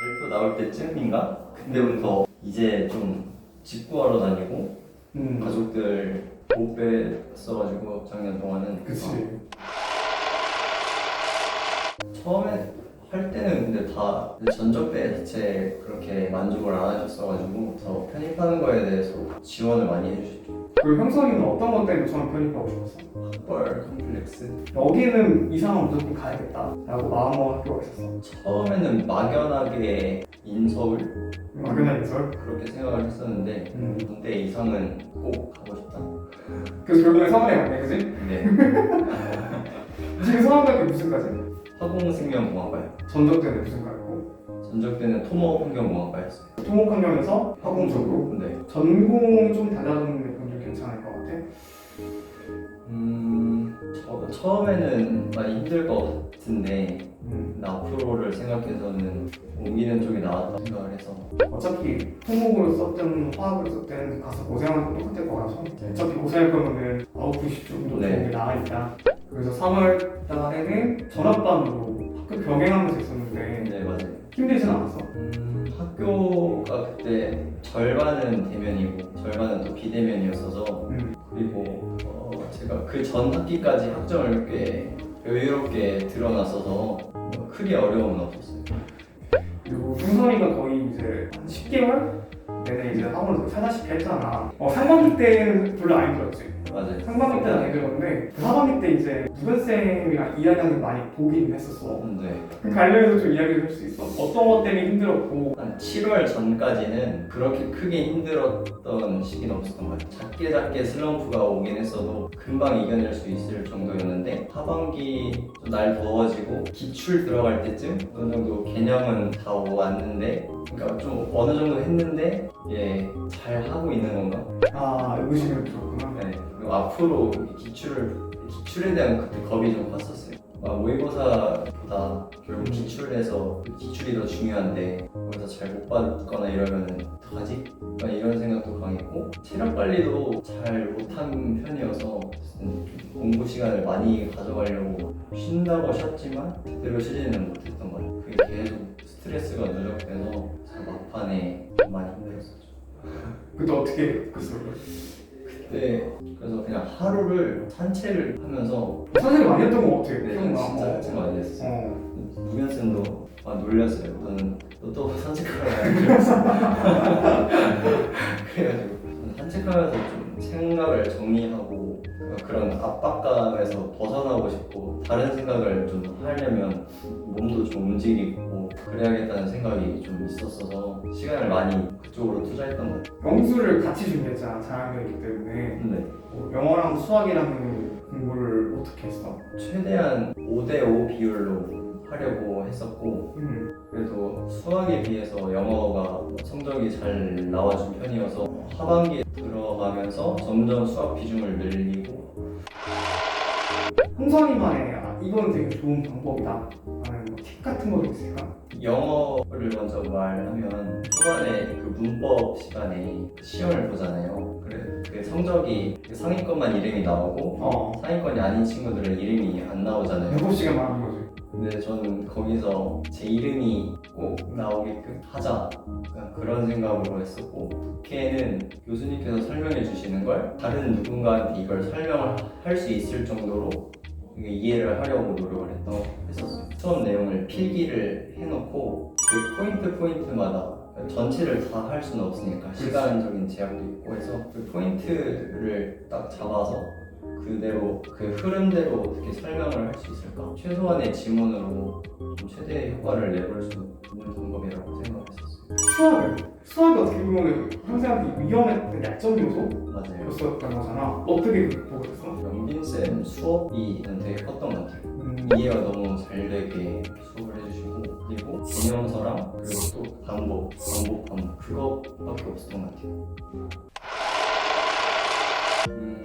발표 나올 때쯤인가? 그때부터 이제 좀 직구하러 다니고 음. 가족들 못 뵀어가지고 작년 동안은 그치. 처음에 할 때는 근데 다 전적대 자체 그렇게 만족을 안 하셨어가지고 더 편입하는 거에 대해서 지원을 많이 해주셨죠. 그리고 형선이는 어떤 것 때문에 처음 편입하고 싶었어? 학벌 컴플렉스 여기는 이상은 무조건 가야겠다 라고 마음먹은 학교가 있었어. 처음에는 막연하게 인서울 막연한 인설. 그렇게 생각을 했었는데 음. 근데 이상은 꼭 가고 싶다. 그래서 결국에 서울에 갔네, 그지? 네 지금 서울대학교 무슨 과지? 화공생명공학과요. 전적대는 무슨 과였고? 전적 때는 토목 환경공학과였어요. 토목환경에서 화공 쪽으로. 네. 전공 좀 달라졌는데 괜찮을 것 같아. 음 저, 처음에는 많이 힘들 것 같은데 음. 앞으로를 생각해서는 옮기는 쪽이 나았다 생각을 해서 어차피 토목으로 썼든 화학으로 썼든 가서 고생하는 건 똑같을 거라서 어차피 고생할 거면은 아웃풋이 좀더 네. 좋은 게 나으니까 그래서 3월 달에는 전업반으로 학교 병행하면서 있었는데 네 맞아요. 힘들진 않았어 음, 학교가 그때 절반은 대면이고 절반은 또 비대면이었어서 음. 그리고 어, 제가 그 전 학기까지 학점을 꽤 여유롭게 드러났어서 뭐 크게 어려움은 없었어요. 그리고 승선이가 거의 이제 한 10개월 내내 이제 학원을 살다시피 했잖아 어, 상반기 때는 별로 안 힘들었지 맞아요. 상반기 때는 안 힘들었는데 그 하반기 때 이제 무변쌤이랑 이야기하는 거 많이 보긴 했었어 네. 그 관련해서 좀 이야기를 할 수 있어 어떤 것 때문에 힘들었고 한 7월 전까지는 그렇게 크게 힘들었던 시기는 없었던 것 같아요. 작게 작게 슬럼프가 오긴 했어도 금방 이겨낼 수 있을 정도였는데 하반기 좀날 더워지고 기출 들어갈 때쯤 어느 정도 개념은 다 왔는데 그러니까 좀 어느 정도 했는데 이게 잘 하고 있는 건가? 아 의구심이 들었구나 네. 그리고 앞으로 기출을 기출에 대한 그때 겁이 좀 컸었어요. 막 모의고사보다 결국 기출에서 기출이 더 중요한데 거기서 잘 못 받거나 이러면은 어떡하지? 막 이런 생각도 강했고 체력 관리도 잘 못한 편이어서 좀 공부 시간을 많이 가져가려고 쉰다고 쉬었지만 제대로 쉬지는 못했던 것 같아요. 그게 계속 스트레스가 누적돼서 참 막판에 좀 많이 힘들었었죠. 그때 어떻게 그랬 어? 네, 그래서 그냥 하루를 산책을 하면서 사실 많이 했던 것 같아 네, 기억나. 진짜 어. 진짜 많이 했어요. 어. 무현 쌤도 막 놀렸어요. 너는 너또 산책하러 가야 그랬어. 그래가지고 저는 산책하면서 좀 생각을 정리하고 그런 압박감에서 벗어나고 싶고 다른 생각을 좀 하려면 몸도 좀 움직이고 그래야겠다는 생각이 좀 있었어서 시간을 많이 그쪽으로 투자했던 것 같아요. 영수를 같이 준비했잖아 자랑이기 때문에 근데 뭐 영어랑 수학이랑 공부를 어떻게 했어? 최대한 5대5 비율로 하려고 했었고 음. 그래도 수학에 비해서 영어가 성적이 잘 나와준 편이어서 하반기에 들어가면서 점점 수학 비중을 늘리고 홍선이만의 아, 이건 되게 좋은 방법이다 하는 뭐팁 같은 거 있을까? 영어를 먼저 말하면 초반에 그 문법 시간에 시험을 보잖아요. 그래 그 성적이 그 상위권만 이름이 나오고 어 상위권이 아닌 친구들은 이름이 안 나오잖아요. 7시간 말하는 거지 근데 저는 거기서 제 이름이 꼭 나오게끔 하자. 그런 생각으로 했었고 국회는 교수님께서 설명해 주시는 걸 다른 누군가한테 이걸 설명을 할 수 있을 정도로 이해를 하려고 노력을 했던 했었어요. 수업 내용을 필기를 해놓고 그 포인트 포인트마다 전체를 다 할 수는 없으니까 시간적인 제약도 있고 해서 그 포인트를 딱 잡아서 그대로 그 흐름대로 어떻게 설명을 할 수 있을까? 최소한의 지문으로 좀 최대의 효과를 내볼 수 있는 방법이라고 생각했었어요. 수학은 수학이 어떻게 보면 학생한테 위험했던 약점 맞아요. 요소였었던 거잖아 어떻게 극복했어? 영빈 쌤 수업이 저는 되게 컸던 것 같아요. 음. 이해가 너무 잘 되게 수업을 해주시고 그리고 개념서랑 그리고 또 방법, 방법, 방법 그거밖에 없었던 것 같아요. 음,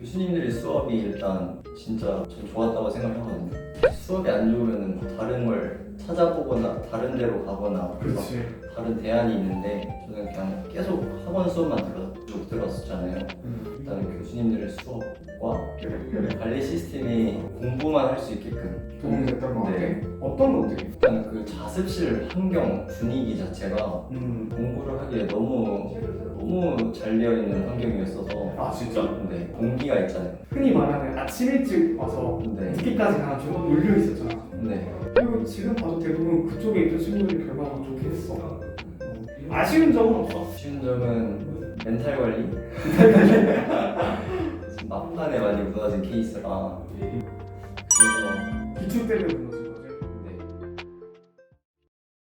교수님들의 수업이 일단 진짜 전 좋았다고 생각하거든요. 수업이 안 좋으면 다른 걸 찾아보거나 다른 데로 가거나 그렇지. 다른 대안이 있는데 저는 그냥 계속 학원 수업만 들어, 쭉 들었었잖아요. 음. 일단은 교수님들의 수업과 관리 시스템이 공부만 할 수 있게끔 같아. 네. 어떤 것들이? 일단 그 자습실 환경 분위기 자체가 음. 공부를 하기에 너무 너무 잘 되어 있는 환경이었어서 아 진짜? 네 공기가 있잖아요. 흔히 말하는 아침 일찍 와서 네. 늦게까지 가쭉 몰려 있었잖아. 네. 그리고 지금 봐도 대부분 그쪽에 있던 친구들이 결과가 좋게 했어. 어. 아쉬운 점은 없어. 쉬운 점은 멘탈 관리. 지금 막판에 많이 무너진 케이스라 그